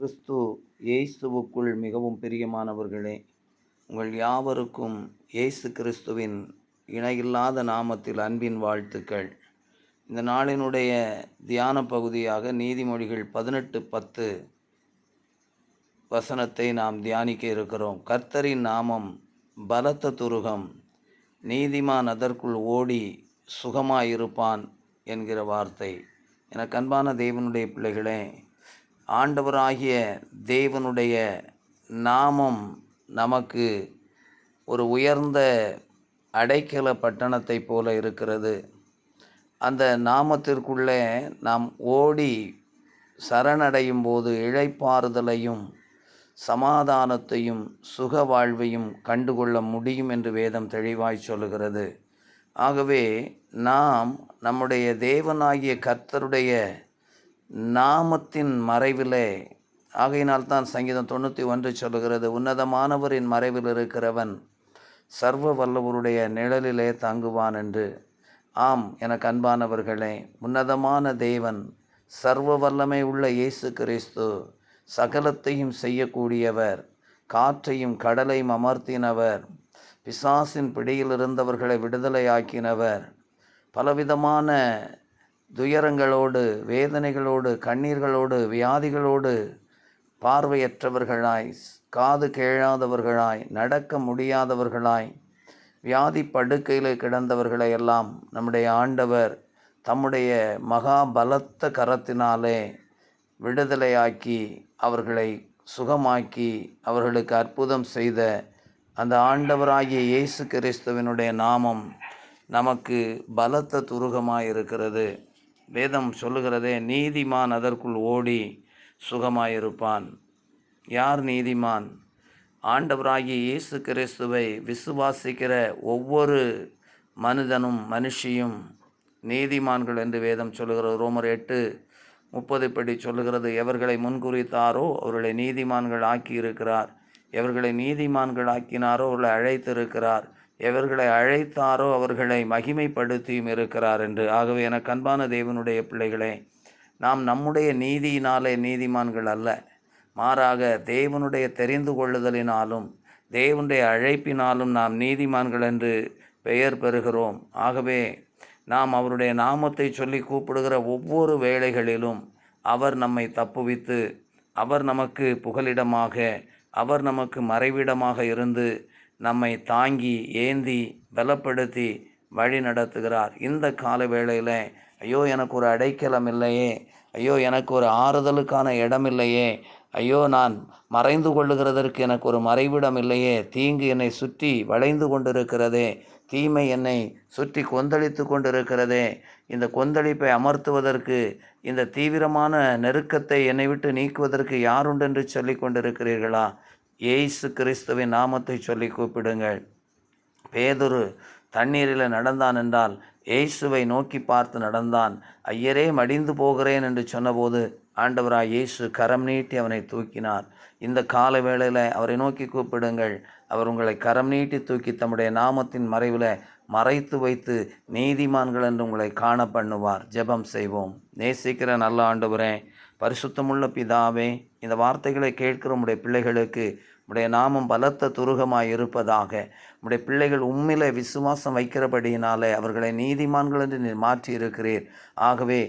கிறிஸ்து இயேசுவுக்குள் மிகவும் பிரியமானவர்களே உங்கள் யாவருக்கும் இயேசு கிறிஸ்துவின் இணையில்லாத நாமத்தில் அன்பின் வாழ்த்துக்கள். இந்த நாளினுடைய தியான பகுதியாக நீதிமொழிகள் பதினெட்டு பத்து வசனத்தை நாம் தியானிக்க இருக்கிறோம். கர்த்தரின் நாமம் பலத்த துருகம் நீதிமான் அதற்குள் ஓடி சுகமாயிருப்பான் என்கிற வார்த்தை. எனக்கு அன்பான தேவனுடைய பிள்ளைகளே ஆண்டவராகிய தேவனுடைய நாமம் நமக்கு ஒரு உயர்ந்த அடைக்கல பட்டணத்தை போல இருக்கிறது. அந்த நாமத்திற்குள்ளே நாம் ஓடி சரணடையும் போது இழைப்பாறுதலையும் சமாதானத்தையும் சுக வாழ்வையும் கண்டுகொள்ள முடியும் என்று வேதம் தெளிவாய் சொல்லுகிறது. ஆகவே நாம் நம்முடைய தேவனாகிய கர்த்தருடைய நாமத்தின் மறைவிலே ஆகையினால் தான் சங்கீதம் தொண்ணூற்றி ஒன்று சொல்லுகிறது உன்னதமானவரின் மறைவில் இருக்கிறவன் சர்வ வல்லவருடைய நிழலிலே தங்குவான் என்று. ஆம் எனக்கு அன்பானவர்களே உன்னதமான தேவன் சர்வ வல்லமை உள்ள இயேசு கிறிஸ்து சகலத்தையும் செய்யக்கூடியவர் காற்றையும் கடலையும் அமர்த்தினவர் பிசாசின் பிடியில் இருந்தவர்களை விடுதலையாக்கினவர் பலவிதமான துயரங்களோடு வேதனைகளோடு கண்ணீர்களோடு வியாதிகளோடு பார்வையற்றவர்களாய் காது கேளாதவர்களாய் நடக்க முடியாதவர்களாய் வியாதி படுக்கையில் கிடந்தவர்களை எல்லாம் நம்முடைய ஆண்டவர் தம்முடைய மகா பலத்த கரத்தினாலே விடுதலையாக்கி அவர்களை சுகமாக்கி அவர்களுக்கு அற்புதம் செய்த அந்த ஆண்டவராகிய இயேசு கிறிஸ்துவனுடைய நாமம் நமக்கு பலத்த துருகமாக இருக்கிறது வேதம் சொல்லுகிறதே நீதிமான் அதற்குள் ஓடி சுகமாயிருப்பான். யார் நீதிமான்? ஆண்டவராகிய இயேசு கிறிஸ்துவை விசுவாசிக்கிற ஒவ்வொரு மனிதனும் மனுஷியும் நீதிமான்கள் என்று வேதம் சொல்லுகிறது. ரோமர் எட்டு முப்பது படி சொல்லுகிறது எவர்களை முன்குறித்தாரோ அவர்களை நீதிமான்கள் ஆக்கியிருக்கிறார். எவர்களை நீதிமான்கள் ஆக்கினாரோ அவர்களை அழைத்திருக்கிறார். எவர்களை அழைத்தாரோ அவர்களை மகிமைப்படுத்தியும் இருக்கிறார் என்று. ஆகவே என கண்பான தேவனுடைய பிள்ளைகளே நாம் நம்முடைய நீதியினாலே நீதிமான்கள் அல்ல. மாறாக தேவனுடைய தெரிந்து கொள்ளுதலினாலும் தேவனுடைய அழைப்பினாலும் நாம் நீதிமான்கள் என்று பெயர் பெறுகிறோம். ஆகவே நாம் அவருடைய நாமத்தை சொல்லி கூப்பிடுகிற ஒவ்வொரு வேளைகளிலும் அவர் நம்மை தப்புவித்து அவர் நமக்கு புகலிடமாக அவர் நமக்கு மறைவிடமாக இருந்து நம்மை தாங்கி ஏந்தி பலப்படுத்தி வழி நடத்துகிறார். இந்த கால வேளையில் ஐயோ எனக்கு ஒரு அடைக்கலம் இல்லையே. ஐயோ எனக்கு ஒரு ஆறுதலுக்கான இடம் இல்லையே. ஐயோ நான் மறைந்து கொள்ளுகிறதற்கு எனக்கு ஒரு மறைவிடம் இல்லையே. தீங்கு என்னை சுற்றி வளைந்து கொண்டிருக்கிறதே. தீமை என்னை சுற்றி கொந்தளித்து கொண்டிருக்கிறதே. இந்த கொந்தளிப்பை அமர்த்துவதற்கு இந்த தீவிரமான நெருக்கத்தை என்னை விட்டு நீக்குவதற்கு யாருண்டென்று சொல்லி கொண்டிருக்கிறீர்களா? ஏசு கிறிஸ்துவின் நாமத்தை சொல்லி கூப்பிடுங்கள். பேதுரு தண்ணீரில் நடந்தான் என்றால் இயேசுவை நோக்கி பார்த்து நடந்தான். ஐயரே மடிந்து போகிறேன் என்று சொன்னபோது ஆண்டவராய் இயேசு கரம் நீட்டி அவனை தூக்கினார். இந்த கால வேளையில் அவரை நோக்கி கூப்பிடுங்கள். அவர் உங்களை கரம் நீட்டி தூக்கி தம்முடைய நாமத்தின் மறைவில் மறைத்து வைத்து நீதிமான்கள் என்று உங்களை காண பண்ணுவார். ஜெபம் செய்வோம். நேசிக்கிற நல்ல ஆண்டவரே பரிசுத்தமுள்ள பிதாவே இந்த வார்த்தைகளை கேட்கிற உடைய பிள்ளைகளுக்கு உடைய நாமம் பலத்த துருகமாய் இருப்பதாக உடைய பிள்ளைகள் உண்மையில விசுவாசம் வைக்கிறபடியினாலே அவர்களை நீதிமான்கள் என்று நீர் மாற்றி இருக்கிறீர் ஆகவே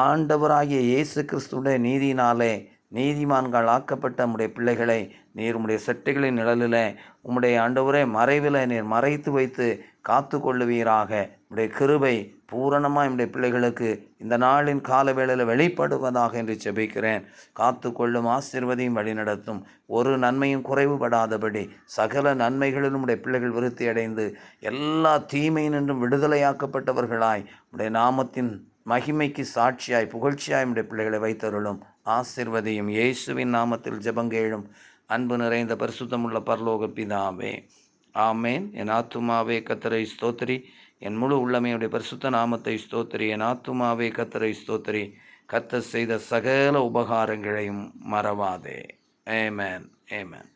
ஆண்டவராகிய இயேசு கிறிஸ்துடைய நீதியினாலே நீதிமான்கள் ஆக்கப்பட்ட உம்முடைய பிள்ளைகளை நீர் உம்முடைய செட்டுகளின் நிழலில் உம்முடைய ஆண்டவரே மறைவில் நீர் மறைத்து வைத்து காத்து கொள்ளுவீராக உடைய கிருபை பூரணமாக என்னுடைய பிள்ளைகளுக்கு இந்த நாளின் கால வேளையில் வெளிப்படுவதாக என்று செபிக்கிறேன் காத்து கொள்ளும் ஆசிர்வதியும் வழிநடத்தும். ஒரு நன்மையும் குறைவுபடாதபடி சகல நன்மைகளிலும் உடைய பிள்ளைகள் விருத்தி அடைந்து எல்லா தீமையினின்றும் விடுதலையாக்கப்பட்டவர்களாய் உடைய நாமத்தின் மகிமைக்கு சாட்சியாய் புகழ்ச்சியாய் உடைய பிள்ளைகளை வைத்தருளும். ஆசிர்வதியும். இயேசுவின் நாமத்தில் ஜெபங்கேழும். அன்பு நிறைந்த பரிசுத்தமுள்ள பரலோக பிதாவே ஆமேன். என் ஆத்துமாவே கத்தரை ஸ்தோத்திரி. என் முழு உள்ளமையுடைய பரிசுத்த நாமத்தை ஸ்தோத்திரி. என் ஆத்துமாவே கத்தரை ஸ்தோத்திரி. கத்த செய்த சகல உபகாரங்களையும் மறவாதே. ஏமேன் ஏமேன்